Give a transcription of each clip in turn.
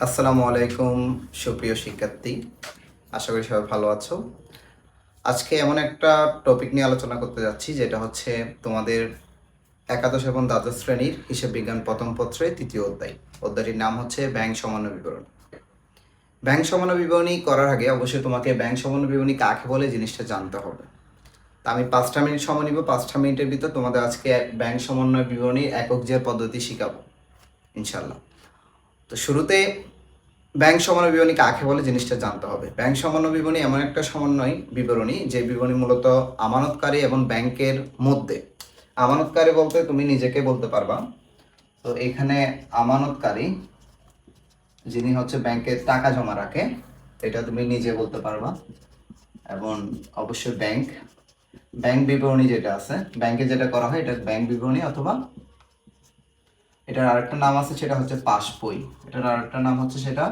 আসসালামু আলাইকুম, সুপ্রিয় শিক্ষার্থী। আশা করি সবাই ভালো আছো। আজকে এমন একটা টপিক নিয়ে আলোচনা করতে যাচ্ছি, যেটা হচ্ছে তোমাদের একাদশ এবং দ্বাদশ শ্রেণির হিসাব বিজ্ঞান প্রথম পত্রে তৃতীয় অধ্যায়। অধ্যায়টির নাম হচ্ছে ব্যাংক সমান্য বিবরণ। ব্যাংক সমান্য বিবরণী করার আগে অবশ্যই তোমাকে ব্যাংক সমান্য বিবরণী কাকে বলে জিনিসটা জানতে হবে। তা আমি পাঁচটা মিনিট সময় নিব, পাঁচটা মিনিটের ভিতর তোমাদের আজকে ব্যাংক সমন্বয় বিবরণী একক যে পদ্ধতি শিখাবো ইনশাল্লাহ তো শুরুতে ব্যাংক সমন্বয় বিবরণী কাকে বলে জিনিসটা জানতে হবে। ব্যাংক সমন্বয় বিবরণী এমন একটা সমন্বয় বিবরণী, যে বিবরণী মূলত আমানতকারী এবং ব্যাংকের মধ্যে। আমানতকারী বলতে তুমি নিজেকে বলতে পারবা। তো এখানে আমানতকারী, যিনি হচ্ছে ব্যাংকে টাকা জমা রাখে, এটা তুমি নিজে বলতে পারবা। এবং অবশ্যই ব্যাংক ব্যাংক বিবরণী যেটা আছে, ব্যাংকে যেটা করা হয়, এটা ব্যাংক বিবরণী অথবা এটার আরেকটা নাম আছে, সেটা হচ্ছে পাস বই এটার আরেকটা নাম হচ্ছে সেটা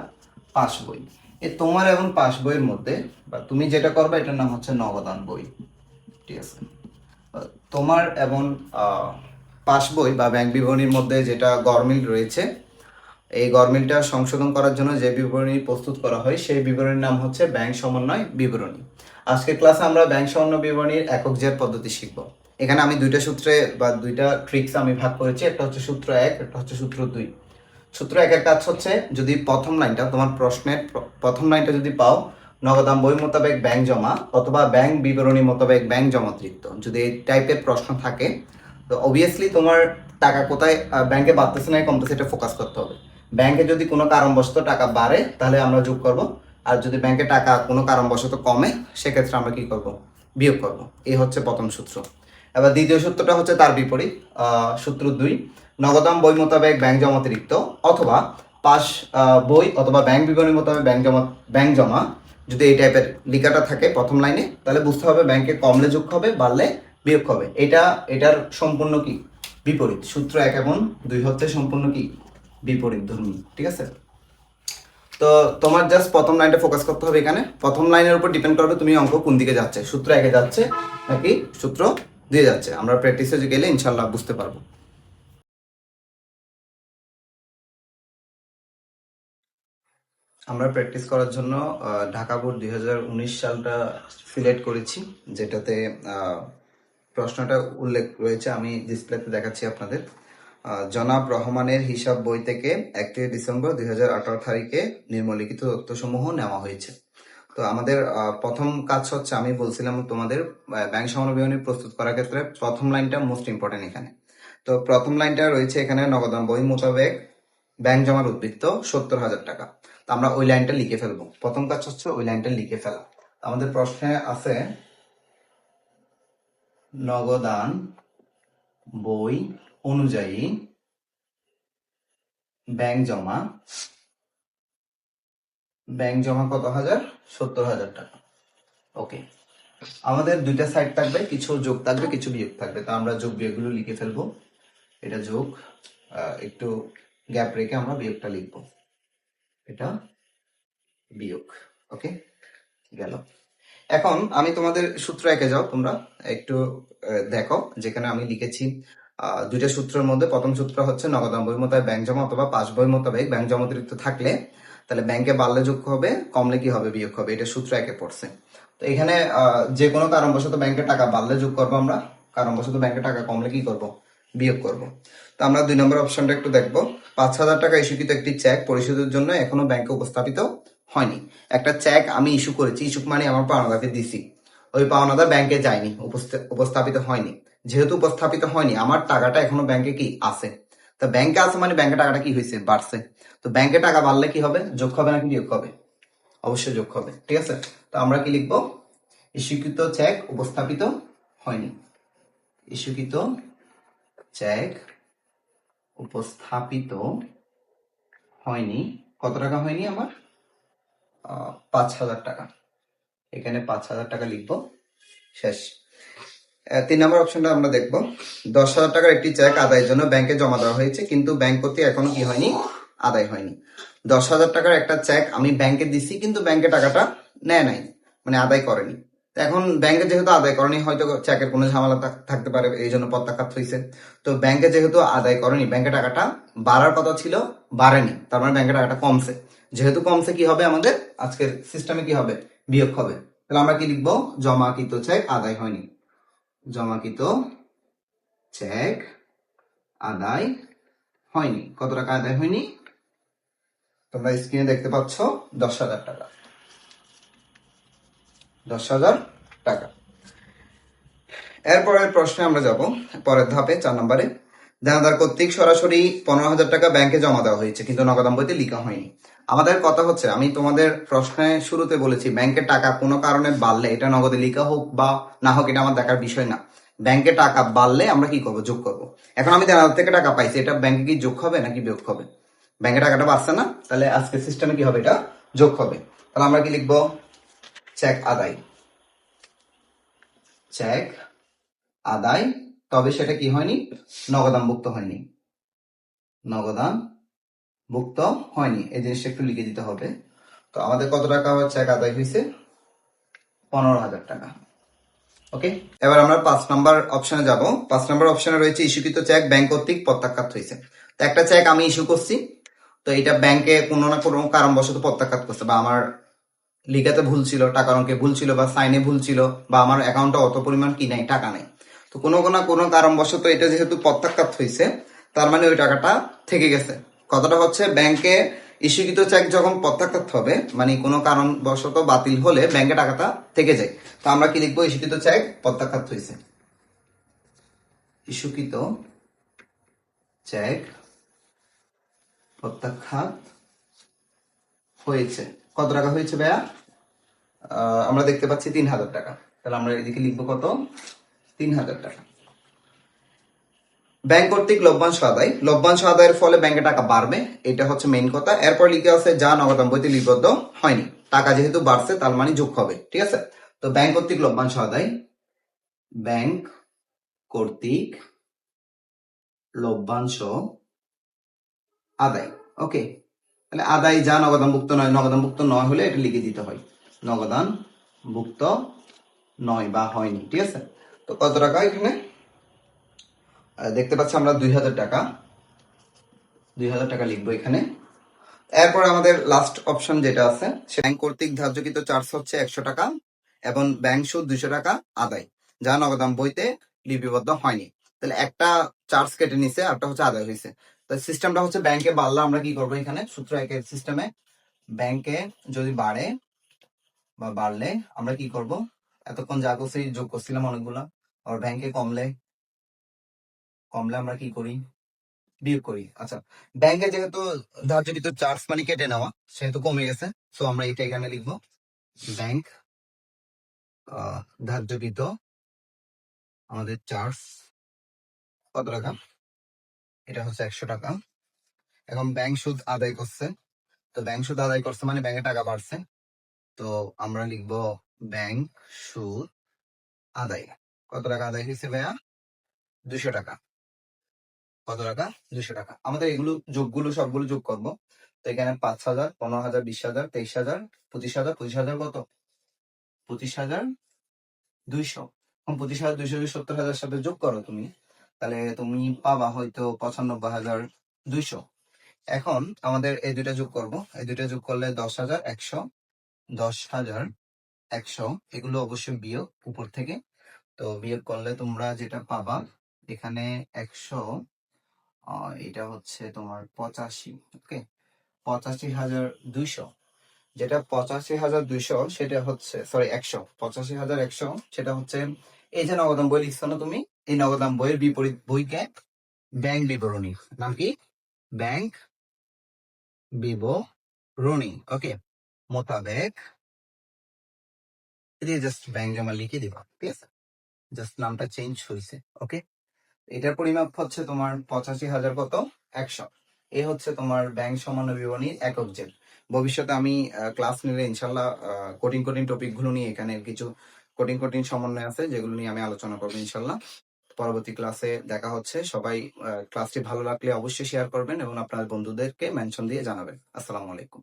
পাস বই এ তোমার এবং পাশ বইয়ের মধ্যে, বা তুমি যেটা করবে, এটার নাম হচ্ছে নবদান বই। ঠিক আছে? তোমার এবং পাস বই বা ব্যাংক বিবরণীর মধ্যে যেটা গরমিল রয়েছে, এই গরমিলটা সংশোধন করার জন্য যে বিবরণী প্রস্তুত করা হয়, সেই বিবরণীর নাম হচ্ছে ব্যাংক সমন্বয় বিবরণী। আজকের ক্লাসে আমরা ব্যাংক সমন্বয় বিবরণীর একক জের পদ্ধতি শিখব। এখানে আমি দুইটা সূত্রে বা দুইটা ট্রিক্স আমি ভাগ করেছি। একটা হচ্ছে সূত্র এক, একটা হচ্ছে সূত্র দুই। সূত্র একের কাজ হচ্ছে, যদি প্রথম লাইনটা তোমার প্রশ্নের প্রথম লাইনটা যদি পাও, নগদাম বই মোতাবেক ব্যাংক জমা অথবা ব্যাংক বিবরণী মোতাবেক ব্যাংক জমাতৃত্ব যদি এই টাইপের প্রশ্ন থাকে, তো অবভিয়াসলি তোমার টাকা কোথায় ব্যাংকে বাড়তেছে না, কমতেছে, এটা ফোকাস করতে হবে। ব্যাংকে যদি কোনো কারণবশত টাকা বাড়ে, তাহলে আমরা যোগ করব। আর যদি ব্যাংকে টাকা কোনো কারণবশত কমে, সেক্ষেত্রে আমরা কি করব? বিয়োগ করব। এই হচ্ছে প্রথম সূত্র। এবার দ্বিতীয় সূত্রটা হচ্ছে তার বিপরীত সূত্র দুই, নগদাম বই মোতাবেক ব্যাংক জমা অতিরিক্ত অথবা পাস বই অথবা ব্যাংক বিবরণী মোতাবেক ব্যাংক জমা ব্যাংক জমা, যদি এই টাইপের লিখাটা থাকে প্রথম লাইনে, তাহলে বুঝতে হবে ব্যাংকে কমলে যোগ হবে, বাড়লে বিয়োগ হবে। এটা, এটার সম্পূর্ণ কি? বিপরীত। সূত্র এক এবং দুই হচ্ছে সম্পূর্ণ কি? বিপরীত ধর্মী। ঠিক আছে? তো তোমার জাস্ট প্রথম লাইনটা ফোকাস করতে হবে এখানে। প্রথম লাইনের উপর ডিপেন্ড করবে তুমি অঙ্ক কোন দিকে যাচ্ছে। সূত্র একে যাচ্ছে নাকি সূত্র দিয়ে যাচ্ছে। আমরা প্র্যাকটিসে গেলে ইনশাল্লাহ বুঝতে পারব। আমরা প্র্যাকটিস করার জন্য ঢাকা বোর্ড দুই সালটা সিলেক্ট করেছি, যেটাতে প্রশ্নটা উল্লেখ রয়েছে, আমি ডিসপ্লেতে দেখাচ্ছি আপনাদের। জনাব রহমানের হিসাব বই থেকে একত্রিশ ডিসেম্বর দুই হাজার আঠারো তারিখে নিম্নলিখিত তথ্যসমূহ নেওয়া হয়েছে। তো আমাদের প্রথম কাজ হচ্ছে আমি বলছিলাম তোমাদের ব্যাংক সমন্বয় প্রস্তুত করার ক্ষেত্রে প্রথম লাইনটা মোস্ট ইম্পর্টেন্ট এখানে। তো প্রথম লাইনটা রয়েছে এখানে নগদান বই মোতাবেক ব্যাংক জমার উদ্বৃত্ত সত্তর হাজার টাকা। তো আমরা ওই লাইনটা লিখে ফেলব। প্রথম কাজ হচ্ছে ওই লাইনটা লিখে ফেলা। আমাদের প্রশ্নে আছে, নগদান বই অনুযায়ী ব্যাংক জমা ব্যাংক জমা কত হাজার? সত্তর হাজার টাকা। ওকে আমাদের দুইটা সাইড থাকবে, কিছু যোগ থাকবে, কিছু বিয়োগ থাকবে। তা আমরা যোগ বিয়োগগুলো লিখে ফেলব। এটা যোগ একটু গ্যাপ রেখে আমরা বিয়োগটা লিখব। এটা বিয়োগ। ওকে গেল। এখন আমি তোমাদের সূত্র একে যাও তোমরা। একটু দেখো, যেখানে আমি লিখেছি দুইটা সূত্রের মধ্যে প্রথম সূত্র হচ্ছে নগদান বই মোতাবেক ব্যাংক জমা অথবা পাস বই মোতাবেক ব্যাংক জমা অতিরিক্ত থাকলে তাহলে ব্যাংকে বাড়লে যোগ হবে, কমলে কি হবে, বিয়োগ হবে? এটা সূত্র একে পড়ছে। তো এখানে যে কোনো কারণবশত ব্যাংকে টাকা বাড়লে যোগ করব আমরা। কারণবশত ব্যাংকে টাকা কমলে কি করব? বিয়োগ করব। তো আমরা দুই নম্বর অপশনটা একটু দেখব। পাঁচ হাজার টাকা ইস্যুকৃত একটি চেক পরিশোধের জন্য এখনও ব্যাংকে উপস্থাপিত হয়নি। একটা চেক আমি ইস্যু করেছি ইস্যু মানে আমার পাওনাদারকে দিছি। ওই পাওনাদার ব্যাংকে যায়নি, উপস্থ- উপস্থাপিত হয়নি। যেহেতু উপস্থাপিত হয়নি, আমার টাকাটা এখনও ব্যাংকে কি? আছে। তা ব্যাংকে আছে মানে ব্যাংকে টাকাটা কি হয়েছে? বাড়ছে। তো ব্যাংকে টাকা বাড়লে কি হবে? যোগ হবে নাকি বিয়োগ হবে? অবশ্যই যোগ হবে, ঠিক আছে? তো আমরা কি লিখব? ইস্যুকৃত চেক উপস্থাপিত হয়নি। ইস্যুকৃত চেক উপস্থাপিত হয়নি। কত টাকা হয়নি আমার? পাঁচ হাজার টাকা। এখানে পাঁচ হাজার টাকা লিখব। শেষ। তিন নম্বর অপশনটা আমরা দেখব। দশ হাজার টাকার একটি চেক আদায়ের জন্য ব্যাংকে জমা দেওয়া হয়েছে, কিন্তু ব্যাংক কর্তৃক এখনও কি হয়নি? আদায় হয়নি। দশ হাজার টাকার একটা চেক আমি ব্যাংকে দিছি, কিন্তু ব্যাংকে টাকাটা নেয় নাই মানে আদায় করেনি। এখন ব্যাংকে যেহেতু আদায় করেনি, হয়তো চেকের কোনো ঝামেলা থাকতে পারে, এই জন্য প্রত্যাখ্যাত হয়েছে তো ব্যাংকে যেহেতু আদায় করেনি ব্যাংকে টাকাটা বাড়ার কথা ছিল, বাড়েনি, তার মানে ব্যাংকে টাকাটা কমছে। যেহেতু কমছে, কি হবে আমাদের? আজকের সিস্টেমে কি হবে? বিয়োগ হবে। তাহলে আমরা কি লিখব? জমাকৃত চেক আদায় হয়নি। জমাকৃত চেক আদায় হয়নি। কত টাকা আদায় হয়নি? তোমরা স্ক্রিনে দেখতে পাচ্ছ দশ হাজার টাকা। দশ হাজার টাকা। এরপরের প্রশ্নে আমরা যাব, পরের ধাপে, চার নম্বরে। দেনাদার কর্তৃক সরাসরি পনেরো হাজার টাকা ব্যাংকে জমা দেওয়া হয়েছে, কিন্তু নগদান বইতে লিখা হয়নি। আমাদের কথা হচ্ছে, আমি তোমাদের প্রশ্নে শুরুতে বলেছি, ব্যাংকে টাকা কোনো কারণে বাড়লে এটা নগদে লিখা হোক বা না হোক, এটা আমার দেখার বিষয় না। ব্যাংকে টাকা বাড়লে আমরা কি করব? যোগ করব। এখন আমি দেনাদার থেকে টাকা পাইছি, এটা ব্যাংকে কি যোগ হবে নাকি বিয়োগ হবে? ব্যাংকে টাকাটা বাড়ছে না? তাহলে আজকে সিস্টেমে কি হবে? এটা যোগ হবে। তাহলে আমরা কি লিখব? চেক আদায়। চেক আদায় তবে সেটা কি হয়নি? নগদান মুক্ত হয়নি। নগদান মুক্ত হয়নি। এই জিনিসটা একটু লিখে দিতে হবে। তো আমাদের কত টাকা চেক আদায় হয়েছে পনেরো হাজার টাকা। ওকে এবার আমরা পাঁচ নাম্বার অপশনে যাব। পাঁচ নাম্বার অপশনে রয়েছে ইস্যুকৃত চেক ব্যাংক কর্তৃক প্রত্যাখ্যাত হয়েছে। তো একটা চেক আমি ইস্যু করছি। তো এটা ব্যাংকে কোনো না কোনো কারণবশত প্রত্যাখ্যাত করছে বা আমার লিখাতে ভুল ছিল, টাকার অঙ্কে ভুল ছিল বা সাইনে ভুল ছিল বা আমার অ্যাকাউন্টে অত পরিমাণ কি নাই, টাকা নেই। তো কোনো কোনো কোনো কারণবশত এটা যেহেতু প্রত্যাখ্যাত হয়েছে তার মানে ওই টাকাটা থেকে গেছে। কথাটা হচ্ছে ব্যাংকে ইস্যুকৃত চেক যখন প্রত্যাখ্যাত হবে মানে কোনো কারণবশত বাতিল হলে ব্যাংকে টাকাটা থেকে যায়। তো আমরা কি লিখব? ইস্যুকৃত চেক প্রত্যাখ্যাত হয়েছে ইস্যুকৃত চেক প্রত্যাখ্যাত হয়েছে। কত টাকা হয়েছে ভাইয়া? আমরা দেখতে পাচ্ছি তিন হাজার টাকা। তাহলে আমরা এদিকে লিখব কত? তিন হাজার টাকা। ব্যাংক কর্তৃক লভ্যাংশ আদায় লভ্যাংশ আদায়ের ফলে ব্যাংকে টাকা বাড়বে, এটা হচ্ছে মেইন কথা। এরপর লিখে আছে, যা লিপিবদ্ধ হয়নি। টাকা যেহেতু বাড়ছে, তার মানে যোগ হবে, ঠিক আছে? তো ব্যাংক কর্তৃক লভ্যাংশ আদায় ব্যাংক কর্তৃক লভ্যাংশ আদায়, ওকে? তাহলে আদায় যা নগদান মুক্ত নয় নগদান নয় হলে এটা লিখে দিতে হয়। নগদান মুক্ত নয় বা হয়নি, ঠিক আছে? তো কত টাকা এখানে? দেখতে পাচ্ছি আমরা দুই হাজার টাকা। দুই হাজার টাকা লিখব এখানে। এরপর আমাদের লাস্ট অপশন যেটা আছে ব্যাংক কর্তৃক ধার্যকৃত চার্জ হচ্ছে একশো টাকা এবং ব্যাংক সুদ দুইশো টাকা আদায়, যা নগদান বইতে লিপিবদ্ধ হয়নি। তাহলে একটা চার্জ কেটে নিছে আরটা হচ্ছে আদায় হয়েছে। তো সিস্টেমটা হচ্ছে ব্যাংকে বাড়লে আমরা কি করব এখানে? সূত্র একের সিস্টেমে ব্যাংকে যদি বাড়ে বা বাড়লে আমরা কি করব? এতক্ষণ যা করছি যোগ করছিলাম অনেকগুলা। আর ব্যাংকে কমলে কমলে আমরা কি করি? বিয়োগ করি। আচ্ছা ব্যাংকে যেহেতু ধার্যকৃত চার্জ মানে কেটে নেওয়া সেহেতু কমে গেছে। সো আমরা এটা এখানে লিখব ব্যাংক আহ, ধার্যকৃত আমাদের চার্জ কত টাকা? এটা হচ্ছে একশো টাকা। এখন ব্যাংক সুদ আদায় করছে। তো ব্যাংক সুদ আদায় করছে মানে ব্যাংকে টাকা বাড়ছে। তো আমরা লিখব ব্যাংক সুদ আদায়। কত টাকা আদায় হয়েছে ভাইয়া? দুশো টাকা। কত টাকা? দুশো টাকা। আমাদের এগুলো যোগগুলো সবগুলো যোগ করব। তো এখানে পাঁচ হাজার, পনেরো হাজার, বিশ হাজার, তেইশ হাজার, পঁচিশ হাজার পঁচিশ হাজার কত? পঁচিশ হাজার, দুইশো। পঁচিশ হাজার, দুইশো সত্তর হাজার সাথে যোগ করো তুমি, তাহলে তুমি পাবা হয়তো পঁচানব্বই হাজার, দুইশো। এখন আমাদের এই দুইটা যোগ করব। এই দুইটা যোগ করলে দশ হাজার, একশো। দশ হাজার একশো, এগুলো অবশ্যই বিয়োগ উপর থেকে। তো বিয়োগ করলে তোমরা যেটা পাবা, এখানে একশো এটা হচ্ছে তোমার পঁচাশি ওকে পঁচাশি হাজার দুইশো। যেটা পঁচাশি হাজার দুইশো, সেটা হচ্ছে সরি একশো। পঁচাশি হাজার একশো, সেটা হচ্ছে, এই যে নগদান বই লিখছো না তুমি? এই নগদান বইয়ের বিপরীত বইকে ব্যাংক বিবরণী। নাম কি? ব্যাংক বিবরণী ওকে মোতাবেক দিয়ে জাস্ট ব্যাংক জমা লিখে দিবা, ঠিক আছে? জাস্ট নামটা চেঞ্জ হয়েছে ওকে এটার পরিমাপ হচ্ছে তোমার পঁচাশি হাজার কত? একশো। এ হচ্ছে তোমার ব্যাংক সমান বিবরণীর একক জেল ভবিষ্যতে আমি ক্লাস নিলে ইনশাল্লাহ কঠিন কঠিন টপিকগুলো নিয়ে এখানে কিছু কঠিন কঠিন সমন্বয় আছে, যেগুলো নিয়ে আমি আলোচনা করব ইনশাল্লাহ। পরবর্তী ক্লাসে দেখা হচ্ছে। সবাই ক্লাসটি ভালো লাগলে অবশ্যই শেয়ার করবেন এবং আপনার বন্ধুদেরকে মেনশন দিয়ে জানাবেন। আসসালামু আলাইকুম।